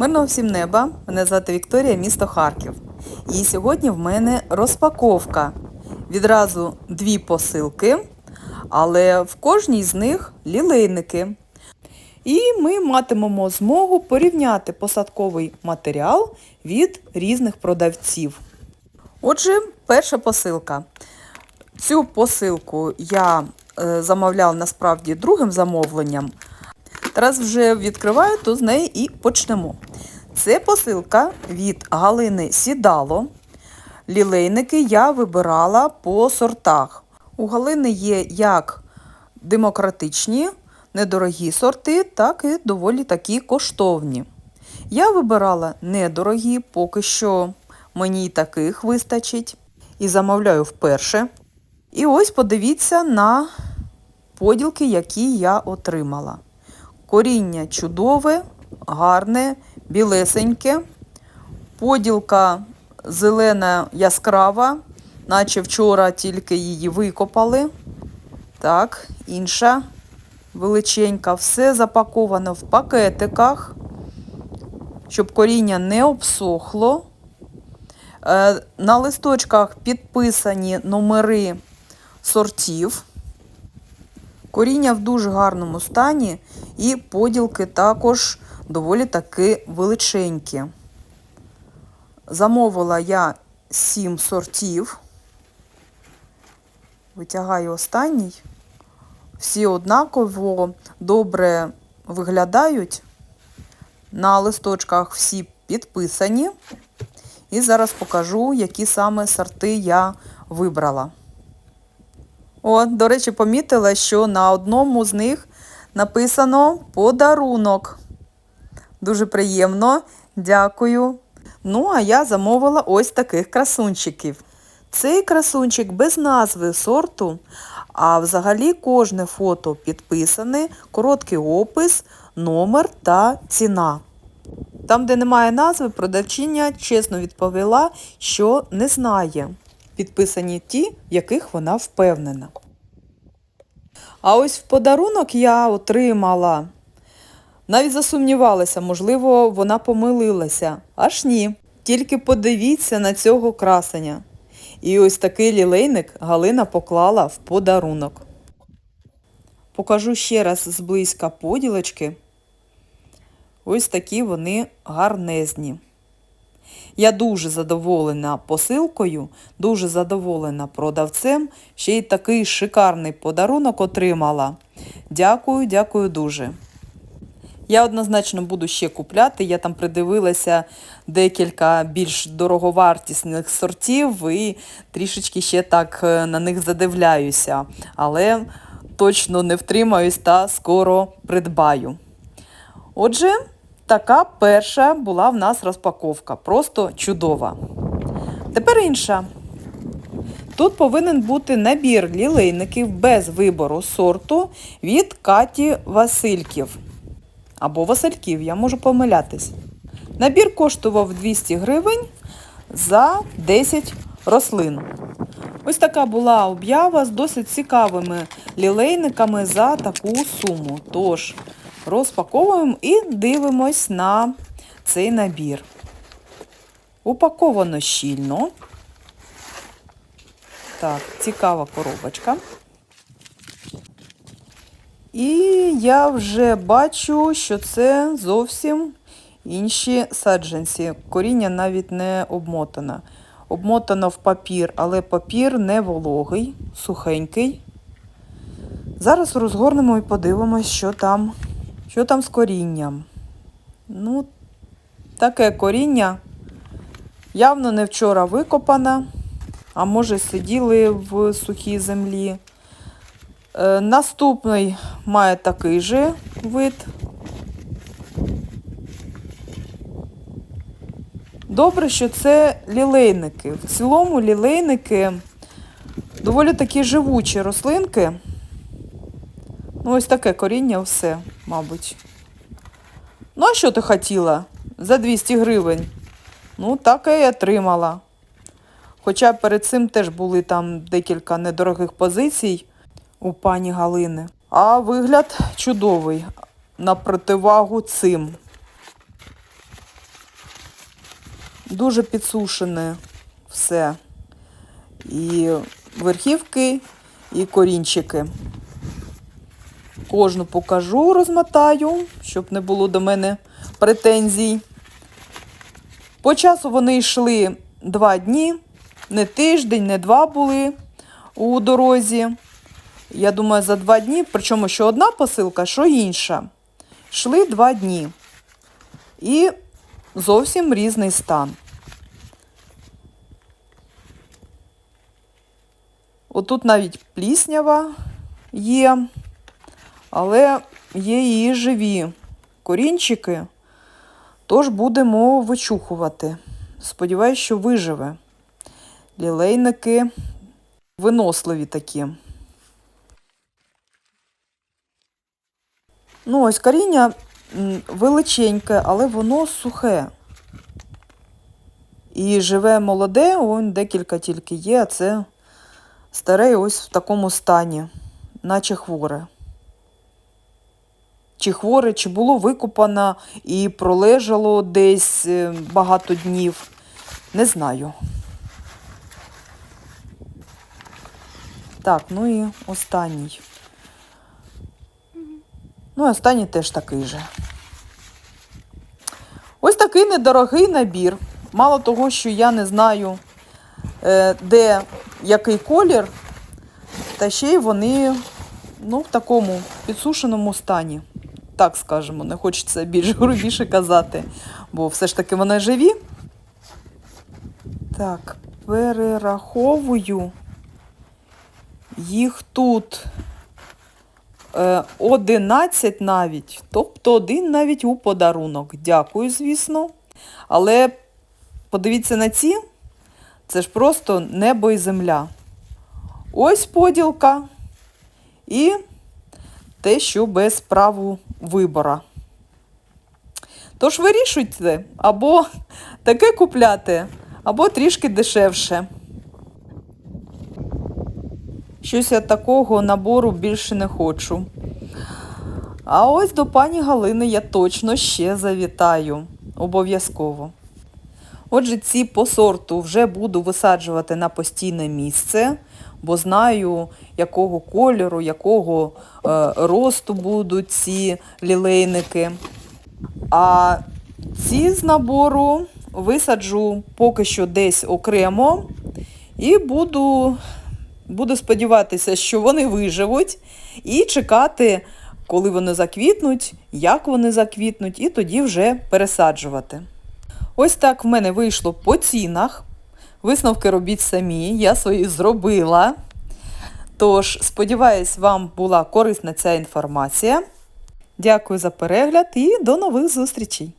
Мирного всім неба! Мене звати Вікторія, місто Харків. І сьогодні в мене розпаковка. Відразу дві посилки, але в кожній з них лілейники. І ми матимемо змогу порівняти посадковий матеріал від різних продавців. Отже, перша посилка. Цю посилку я е, замовляла насправді другим замовленням. Раз вже відкриваю, то з неї і почнемо. Це посилка від Галини Сідало. Лілейники я вибирала по сортах. У Галини є як демократичні, недорогі сорти, так і доволі такі коштовні. Я вибирала недорогі, поки що мені таких вистачить. І замовляю вперше. І ось подивіться на поділки, які я отримала. Коріння чудове, гарне, білесеньке. Поділка зелена яскрава, наче вчора тільки її викопали. Так, інша величенька. Все запаковано в пакетиках, щоб коріння не обсохло. Е, На листочках підписані номери сортів. Коріння в дуже гарному стані і поділки також доволі таки величенькі. Замовила я 7 сортів. Витягаю останній. Всі однаково добре виглядають. На листочках всі підписані. І зараз покажу, які саме сорти я вибрала. О, до речі, помітила, що на одному з них написано подарунок. Дуже приємно, дякую. Ну, а я замовила ось таких красунчиків. Цей красунчик без назви сорту, а взагалі кожне фото підписане, короткий опис, номер та ціна. Там, де немає назви, продавчиня чесно відповіла, що не знає. Підписані ті, в яких вона впевнена. А ось в подарунок я отримала. Навіть засумнівалася, можливо, вона помилилася. Аж ні. Тільки подивіться на цього красення. І ось такий лілейник Галина поклала в подарунок. Покажу ще раз зблизька поділочки. Ось такі вони гарнезні. Я дуже задоволена посилкою, дуже задоволена продавцем. Ще й такий шикарний подарунок отримала. Дякую, дякую дуже. Я однозначно буду ще купляти. Я там придивилася декілька більш дороговартісних сортів і трішечки ще так е, на них задивляюся. Але точно не втримаюсь та скоро придбаю. Отже, така перша була в нас розпаковка. Просто чудова. Тепер інша. Тут повинен бути набір лілейників без вибору сорту від Каті Васильків. Або Васильків, я можу помилятись. Набір коштував 200 гривень за 10 рослин. Ось така була об'ява з досить цікавими лілейниками за таку суму. Тож, розпаковуємо і дивимось на цей набір. Упаковано щільно. Так, цікава коробочка. І я вже бачу, що це зовсім інші саджанці. Коріння навіть не обмотано. Обмотано в папір, але папір не вологий, сухенький. Зараз розгорнемо і подивимось, що там, що там з корінням. Ну, таке коріння явно не вчора викопане, а може сиділи в сухій землі. Е, Наступний має такий же вид. Добре, що це лілейники. В цілому лілейники доволі такі живучі рослинки. Ну, ось таке коріння все, мабуть. Ну, а що ти хотіла? За 200 гривень. Ну, так і отримала. Хоча перед цим теж були там декілька недорогих позицій у пані Галини. А вигляд чудовий на противагу цим. дуже підсушене все. І верхівки, і корінчики. Кожну покажу, розмотаю, щоб не було до мене претензій. По часу вони йшли два дні, не тиждень, не два були у дорозі. Я думаю, за два дні, причому що одна посилка, що інша. Йшли два дні. І зовсім різний стан. Отут навіть пліснява є, але є і живі корінчики, тож будемо вичухувати. Сподіваюсь, що виживе. Лілейники виносливі такі. Ну, ось коріння величеньке, але воно сухе. І живе молоде, он декілька тільки є, а це старе ось в такому стані, наче хворе. Чи хворе, чи було викопано і пролежало десь е, багато днів. Не знаю. Так, ну і останній. Ну, і останній теж такий же. Ось такий недорогий набір. Мало того, що я не знаю, е, де який колір, та ще й вони ну, в такому підсушеному стані. Так скажемо, не хочеться більш грубіше казати, бо все ж таки вони живі. Так, перераховую. Їх тут е, 11 навіть, тобто один навіть у подарунок. Дякую, звісно. Але подивіться на ці, це ж просто небо і земля. Ось поділка і те, що без праву вибора. Тож вирішуйте, або таке купляти, або трішки дешевше. Щось я такого набору більше не хочу. А ось до пані Галини я точно ще завітаю. Обов'язково. Отже, ці по сорту вже буду висаджувати на постійне місце, бо знаю, якого кольору, якого е, росту будуть ці лілейники. А ці з набору висаджу поки що десь окремо і буду, буду сподіватися, що вони виживуть, і чекати, коли вони заквітнуть, як вони заквітнуть, і тоді вже пересаджувати. Ось так в мене вийшло по цінах. Висновки робіть самі, я свої зробила. Тож, сподіваюсь, вам була корисна ця інформація. Дякую за перегляд і до нових зустрічей!